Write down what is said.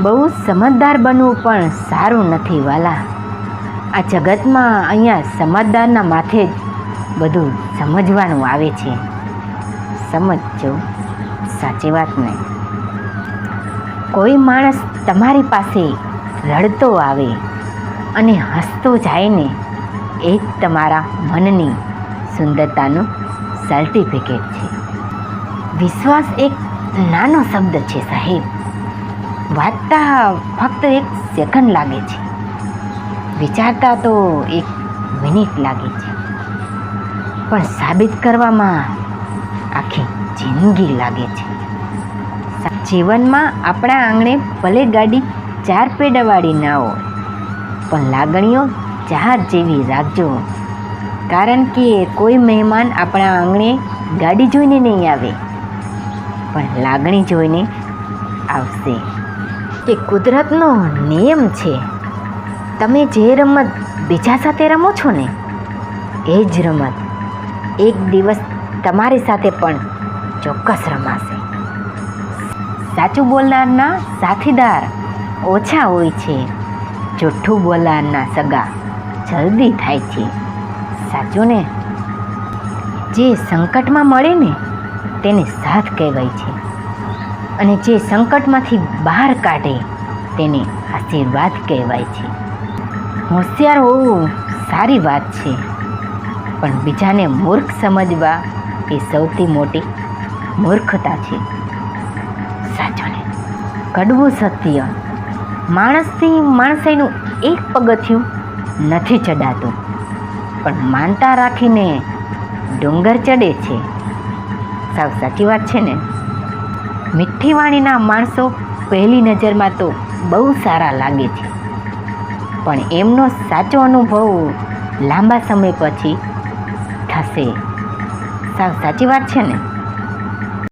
બહુ સમજદાર બનવું પણ સારું નથી, વાલા. આ જગતમાં અહીંયા સમજદારના માથે જ બધું સમજવાનું આવે છે. સમજજો, સાચી વાત ને. કોઈ માણસ તમારી પાસે રડતો આવે અને હસતો જાય ને, એ જ તમારા મનની સુંદરતાનું સર્ટિફિકેટ છે. વિશ્વાસ એક નાનો શબ્દ છે, સાહેબ. વાંચતા ફક્ત એક સેકન્ડ લાગે છે. વિચારતા તો એક મિનિટ લાગે છે. પણ સાબિત કરવામાં આખી જિંદગી લાગે છે. જીવનમાં આપણા આંગણે ભલે ગાડી ચાર પેડાવાળી ના હોય, પણ લાગણીઓ જહાજ જેવી રાખજો. કારણ કે કોઈ મહેમાન આપણા આંગણે ગાડી જોઈને નહીં આવે, પણ લાગણી જોઈને આવશે. કે કુદરતનો નિયમ છે. તમે જે રમત બીજા સાથે રમો છો ને, એ જ રમત એક દિવસ તમારી સાથે પણ ચોક્કસ રમાશે. સાચું બોલનારના સાથીદાર ઓછા હોય છે. જૂઠું બોલનારના સગા જલ્દી થાય છે. સાચું ને? જે સંકટમાં મળે ને, તેને સાથ કહેવાય છે. અને જે સંકટમાંથી બહાર કાઢે તેને આશીર્વાદ કહેવાય છે. હોશિયાર હોવું સારી વાત છે, પણ બીજાને મૂર્ખ સમજવા એ સૌથી મોટી મૂર્ખતા છે. સાચું ને? કડવું સત્ય. માણસથી માણસાઈનું એક પગથિયું નથી ચડાતું, પણ માનતા રાખીને ડુંગર ચડે છે. સાવ સાચી વાત છે ને? મીઠી વાણીના માણસો પહેલી નજરમાં તો બહુ સારા લાગે છે. પણ એમનો સાચો અનુભવ લાંબા સમય પછી થશે. સાવ સાચી વાત છે ને?